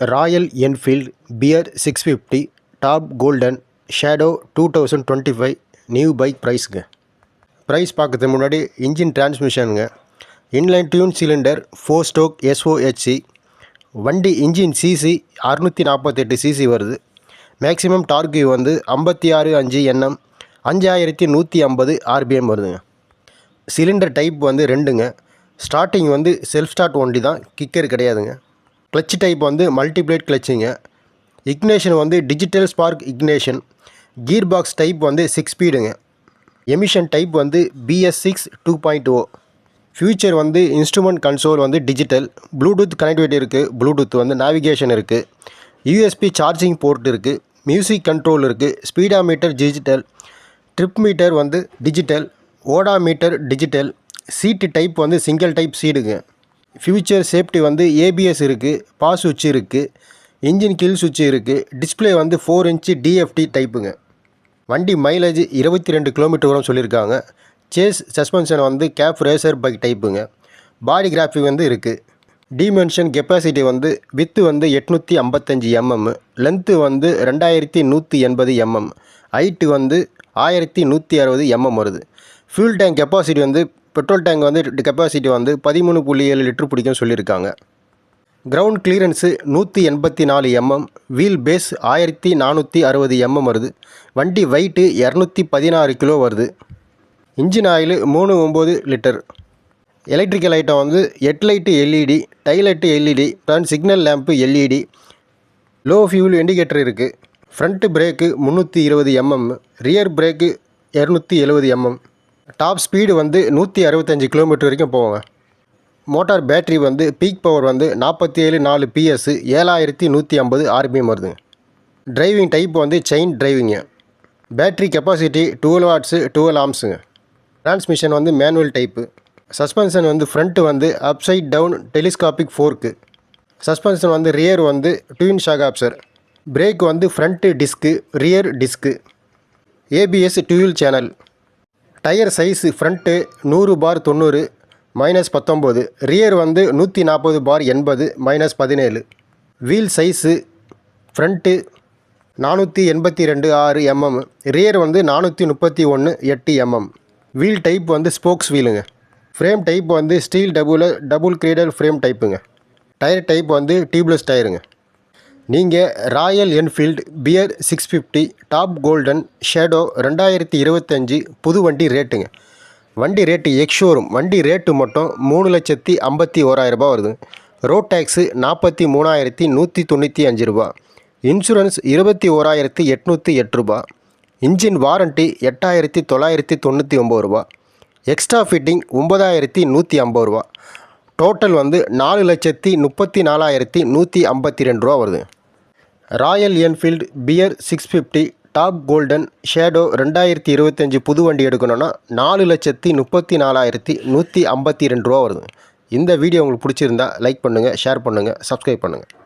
Royal Enfield Bear six fifty top golden shadow two thousand twenty five new bike ப்ரைஸுங்க price பார்க்கறதுக்கு முன்னாடி engine டிரான்ஸ்மிஷனுங்க inline twin cylinder four stroke SOHC வண்டி engine CC அறுநூற்றி நாற்பத்தெட்டு CC வருது. Maximum torque வந்து ஐம்பத்தி ஆறு அஞ்சு எண்ணம் அஞ்சாயிரத்தி நூற்றி ஐம்பது ஆர்பிஎம் வருதுங்க. சிலிண்டர் டைப் வந்து ரெண்டுங்க. ஸ்டார்டிங் வந்து செல்ஃப் ஸ்டார்ட் ஒண்டி தான் கிக்கர் கிடையாதுங்க. கிளச்சு டைப் வந்து மல்டிப்ளேட் கிளச்சுங்க. இக்னேஷன் வந்து digital spark ignition. Gear box type வந்து சிக்ஸ் ஸ்பீடுங்க எமிஷன் டைப் வந்து BS six two point O feature வந்து இன்ஸ்ட்ருமெண்ட் கன்சோல் வந்து டிஜிட்டல். ப்ளூடூத் கனெக்டிவிட்டி இருக்குது ப்ளூடூத் வந்து நேவிகேஷன் இருக்குது யூஎஸ்பி சார்ஜிங் போர்ட் இருக்குது மியூசிக் கண்ட்ரோல் இருக்குது speedo metre digital. Trip meter வந்து digital. Odometer digital. Seat type வந்து சிங்கிள் டைப் சீடுங்க. ஃபியூச்சர் சேஃப்டி வந்து ஏபிஎஸ் இருக்குது பாஸ் சுவிட்ச் இருக்குது இன்ஜின் கில் சுவிட்ச் இருக்குது டிஸ்ப்ளே வந்து ஃபோர் இன்ச்சு டிஎஃப்டி டைப்புங்க வண்டி மைலேஜ் இருபத்தி ரெண்டு கிலோமீட்டர் வரும் சொல்லியிருக்காங்க. சேஸ் சஸ்பென்ஷன் வந்து கேப் ரேசர் பைக் டைப்புங்க பாடி கிராஃபிக் வந்து இருக்குது டிமென்ஷன் கெப்பாசிட்டி வந்து வித்து வந்து எட்நூற்றி ஐம்பத்தஞ்சு எம்எம் லென்த்து வந்து ரெண்டாயிரத்தி நூற்றி எண்பது எம்எம் ஹைட்டு வந்து ஆயிரத்தி நூற்றி அறுபது எம்எம் வருது. ஃபியூல் டேங்க் கெப்பாசிட்டி வந்து பெட்ரோல் டேங்க் வந்து கெப்பாசிட்டி வந்து பதிமூணு புள்ளி ஏழு லிட்டர் பிடிக்கும்னு சொல்லியிருக்காங்க. கிரவுண்ட் கிளியரன்ஸு நூற்றி எண்பத்தி நாலு எம்எம் வீல் பேஸ் ஆயிரத்தி நானூற்றி அறுபது எம்எம் வருது. வண்டி வெயிட்டு இரநூத்தி பதினாறு கிலோ வருது. இன்ஜின் ஆயில் மூணு ஒம்பது லிட்டர். எலக்ட்ரிக்கல் ஐட்டம் வந்து head light LED daylight LED turn signal lamp LED low fuel indicator இருக்குது ஃப்ரண்ட்டு பிரேக்கு முந்நூற்றி இருபது எம்எம் ரியர் பிரேக்கு இரநூத்தி எழுபது எம்எம் டாப் ஸ்பீடு வந்து நூற்றி அறுபத்தஞ்சு கிலோமீட்டர் வரைக்கும் போவாங்க. மோட்டார் பேட்டரி வந்து பீக் பவர் வந்து நாற்பத்தி ஏழு நாலு பிஎஸ் ஏழாயிரத்தி நூற்றி ஐம்பது ஆர்பிஎம் வருதுங்க. டிரைவிங் டைப் வந்து chain driving battery capacity twelve watts twelve ஆம்ஸுங்க transmission வந்து மேனுவல் டைப்பு சஸ்பென்ஷன் வந்து ஃப்ரண்ட்டு வந்து upside down telescopic fork suspension வந்து ரியர் வந்து ட்வின் ஷாக் ஆப்சர் பிரேக் வந்து front disc rear disc ABS dual channel tyre size front நூறு பார் தொண்ணூறு minus பத்தொம்போது. ரியர் வந்து நூற்றி நாற்பது பார் எண்பது மைனஸ் பதினேழு. வீல் சைஸு ஃப்ரண்ட்டு நானூற்றி எண்பத்தி ரெண்டு ஆறு எம்எம் ரியர் வந்து நானூற்றி முப்பத்தி ஒன்று எட்டு எம்எம் வீல் டைப் வந்து ஸ்போக்ஸ் வீலுங்க ஃப்ரேம் டைப் வந்து steel double double cradle frame டைப்புங்க tyre type வந்து டியூப்லெஸ் டயருங்க நீங்கள் Royal Enfield Bear six fifty top golden shadow ரெண்டாயிரத்தி இருபத்தஞ்சி புது வண்டி ரேட்டுங்க. வண்டி ரேட்டு எக்ஷோரூம் வண்டி ரேட்டு மட்டும் மூணு லட்சத்தி ஐம்பத்தி ஓராயிரரூபா வருது. ரோட் டேக்ஸு நாற்பத்தி மூணாயிரத்தி நூற்றி தொண்ணூற்றி அஞ்சு ரூபா. இன்சூரன்ஸ் இருபத்தி ஓராயிரத்தி எட்நூற்றி எட்டு ரூபா. இன்ஜின் வாரண்ட்டி எட்டாயிரத்தி தொள்ளாயிரத்தி தொண்ணூற்றி ஒம்பது ரூபா. எக்ஸ்ட்ரா ஃபிட்டிங் ஒம்பதாயிரத்தி நூற்றி ஐம்பது ரூபா. டோட்டல் வந்து நாலு லட்சத்தி முப்பத்தி நாலாயிரத்தி நூற்றி ஐம்பத்தி ரெண்டு ரூபா வருது. Royal Enfield Bear six fifty top golden shadow ரெண்டாயிரத்தி இருபத்தஞ்சி புது வண்டி எடுக்கணும்னா நாலு லட்சத்தி முப்பத்தி நாலாயிரத்தி நூற்றி ஐம்பத்தி ரெண்டு ரூபா வருது இந்த வீடியோ உங்களுக்கு பிடிச்சிருந்தா லைக் பண்ணுங்கள் ஷேர் பண்ணுங்கள் சப்ஸ்கிரைப் பண்ணுங்கள்